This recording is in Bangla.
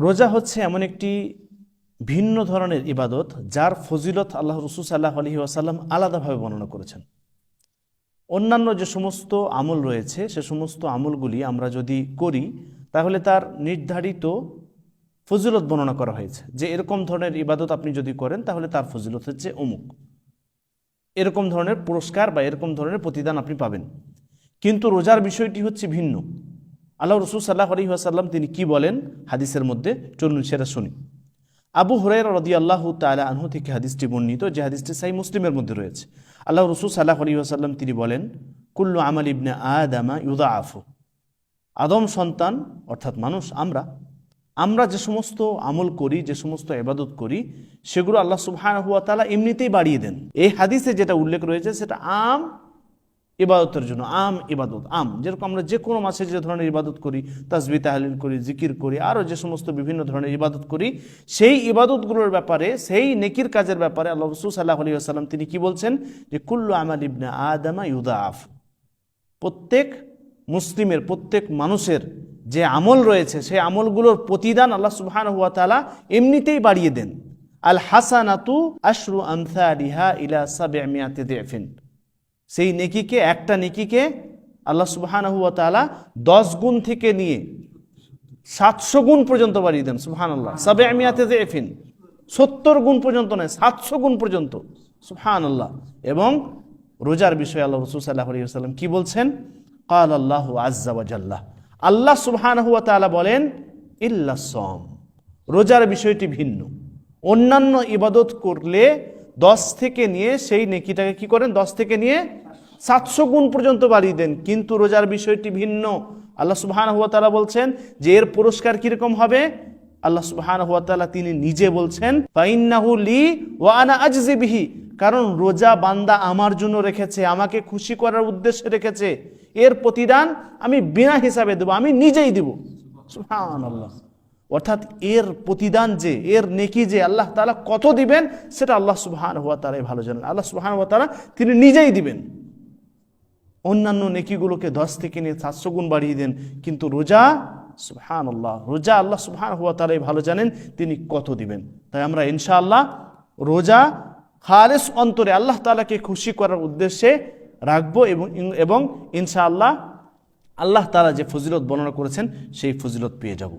রোজা হচ্ছে এমন একটি ভিন্ন ধরনের ইবাদত যার ফজিলত আল্লাহ রসুল সাল্লাহ আলহি আসাল্লাম আলাদাভাবে বর্ণনা করেছেন। অন্যান্য যে সমস্ত আমল রয়েছে, সে সমস্ত আমলগুলি আমরা যদি করি, তাহলে তার নির্ধারিত ফজিলত বর্ণনা করা হয়েছে। যে এরকম ধরনের ইবাদত আপনি যদি করেন, তাহলে তার ফজিলত হচ্ছে অমুক। এরকম ধরনের পুরস্কার বা এরকম ধরনের প্রতিদান আপনি পাবেন। কিন্তু রোজার বিষয়টি হচ্ছে ভিন্ন। আল্লাহ রসুল সাল্লাহ আলী আসাল্লাম তিনি কি বলেন? হাদিসের মধ্যে চলুন সেটা শুনি। আবু হুরাই রদি আল্লাহ তালা আনহু থেকে হাদিসটি বর্ণিত, যে হাদিসটি সাই মুসলিমের মধ্যে রয়েছে। আল্লাহ রসুল সাল্লাহ আলী আসাল্লাম তিনি বলেন, কুল্লু আমাল ইবনে আদামা ইউদা আফু আদম সন্তান, অর্থাৎ মানুষ, আমরা। আমরা যে সমস্ত আমল করি, যে সমস্ত এবাদত করি, সেগুলো আল্লাহ সুবহান হুয়া তালা এমনিতেই বাড়িয়ে দেন। এই হাদিসে যেটা উল্লেখ রয়েছে, সেটা আম ইবাদতের জন্য, আম ইবাদত, আম। যেরকম আমরা যে কোনো মাসে যে ধরনের ইবাদত করি তাসবি তাহলিল করি, জিকির করি, আরও যে সমস্ত বিভিন্ন ধরনের ইবাদত করি, সেই ইবাদতগুলোর ব্যাপারে, সেই নেকির কাজের ব্যাপারে আল্লাহ রসুল সাল্লাহ আলী আসাল্লাম তিনি কি বলছেন? যে কুল্লু আমাল ইবনা আদামা আফ প্রত্যেক মুসলিমের, প্রত্যেক মানুষের যে আমল রয়েছে, সেই আমলগুলোর প্রতিদান আল্লাহ সুবহান হুয়া তালা এমনিতেই বাড়িয়ে দেন। আল হাসানাতু আশরু আমসারিহা ইলা সাবে মিয়াতে দেফিন। সেই নেকিকে, একটা নেকিকে আল্লাহ সুবহান হুয়া তালা দশ গুণ থেকে নিয়ে সাতশো গুণ পর্যন্ত বাড়িয়ে দেন সুবহান আল্লাহ সাবে মিয়াতে এফিন সত্তর গুণ পর্যন্ত নয়, সাতশো গুণ পর্যন্ত সুবহান আল্লাহ এবং রোজার বিষয়ে আল্লাহ রসুল সাল্লাহ আলী সাল্লাম কি বলছেন? কাল আল্লাহ আজ্জাওয়াজাল্লাহ আল্লাহ সুবহান হুয়া তালা বলেন, ইল্লা সম। রোজার বিষয়টি ভিন্ন। অন্যান্য ইবাদত করলে দশ থেকে নিয়ে সেই নেকিটাকে কি করেন? দশ থেকে নিয়ে সাতশো গুণ পর্যন্ত বাড়িয়ে দেন। কিন্তু রোজার বিষয়টি ভিন্ন। আল্লাহ সুবহান হুয়া তালা বলছেন যে এর পুরস্কার কীরকম হবে? আল্লাহ সুবহান হুয়া তালা তিনি নিজে বলছেন, ফাইন্নাহু লি ওয়া আনা আজজি কারণ রোজা বান্দা আমার জন্য রেখেছে, আমাকে খুশি করার উদ্দেশ্যে রেখেছে। এর প্রতিদান আমি বিনা হিসাবে দেবো, আমি নিজেই দেব। সুহান আল্লাহ অর্থাৎ এর প্রতিদান যে, এর নেকি যে আল্লাহ তালা কত দিবেন, সেটা আল্লাহ সুবহান হওয়া তারাই ভালো জানেন। আল্লাহ সুবহান হওয়া তারা তিনি নিজেই দিবেন। অন্যান্য নেকিগুলোকে দশ থেকে নিয়ে সাতশো গুণ বাড়িয়ে দেন, কিন্তু রোজা সুবহান আল্লাহ রোজা আল্লাহ সুবহান হওয়া তালাই ভালো জানেন, তিনি কত দিবেন। তাই আমরা ইনশাআল্লাহ রোজা খালেস অন্তরে আল্লাহ তালাকে খুশি করার উদ্দেশ্যে রাখব এবং এবং ইনশাআল্লাহ আল্লাহ তালা যে ফজিলত বর্ণনা করেছেন, সেই ফজিলত পেয়ে যাব।